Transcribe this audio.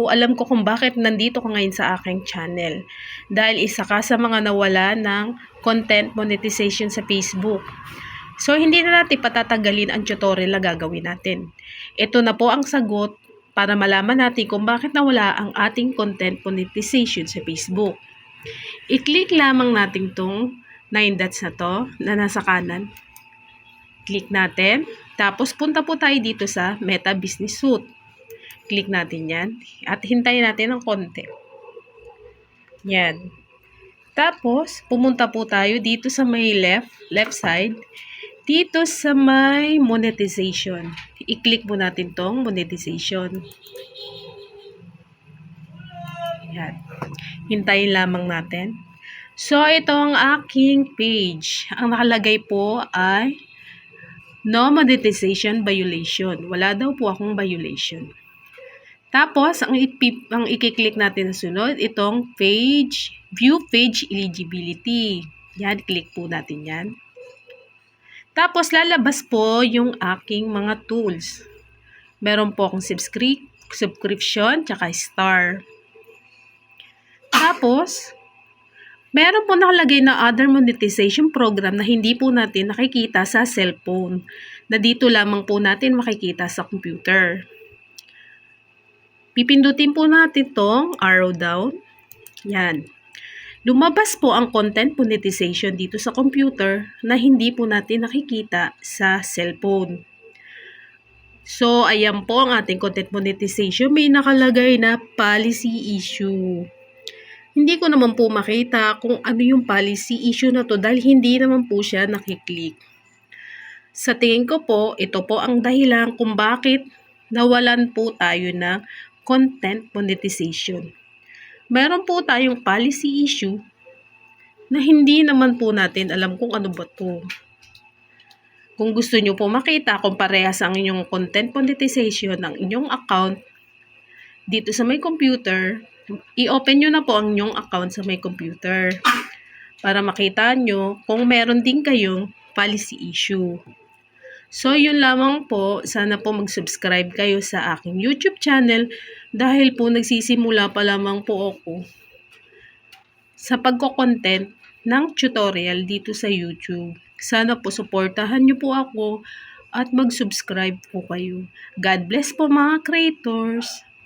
So, alam ko kung bakit nandito ka ngayon sa aking channel. Dahil isa ka sa mga nawala ng content monetization sa Facebook. So, hindi na natin patatagalin ang tutorial na gagawin natin. Ito na po ang sagot para malaman natin kung bakit nawala ang ating content monetization sa Facebook. I-click lamang natin tong 9 dots na to na nasa kanan. Click natin. Tapos punta po tayo dito sa Meta Business Suite. Click natin yan. At hintayin natin ng konti. Yan. Tapos, pumunta po tayo dito sa may left, left side. Dito sa may monetization. I-click po natin tong monetization. Yan. Hintayin lamang natin. So, ito ang aking page. Ang nakalagay po ay no monetization violation. Wala daw po akong violation. Tapos, ang, ipip, ang ikiklik natin na sunod, itong page, view page eligibility. Yan, click po natin yan. Tapos, lalabas po yung aking mga tools. Meron po akong subscribe, subscription, tsaka star. Tapos, meron po nakalagay na other monetization program na hindi po natin nakikita sa cellphone. Na dito lamang po natin makikita sa computer. Pipindutin po natin tong arrow down. Yan. Lumabas po ang content monetization dito sa computer na hindi po natin nakikita sa cellphone. So, ayan po ang ating content monetization. May nakalagay na policy issue. Hindi ko naman po makita kung ano yung policy issue na to dahil hindi naman po siya nakiklik. Sa tingin ko po, ito po ang dahilan kung bakit nawalan po tayo ng content monetization. Meron po tayong policy issue na hindi naman po natin alam kung ano ba to. Kung gusto nyo po makita kung parehas ang inyong content monetization ng inyong account dito sa may computer, i-open nyo na po ang inyong account sa may computer para makita nyo kung meron din kayong policy issue. So, yun lamang po. Sana po mag-subscribe kayo sa aking YouTube channel dahil po nagsisimula pa lamang po ako sa pagko-content ng tutorial dito sa YouTube. Sana po suportahan nyo po ako at mag-subscribe po kayo. God bless po mga creators!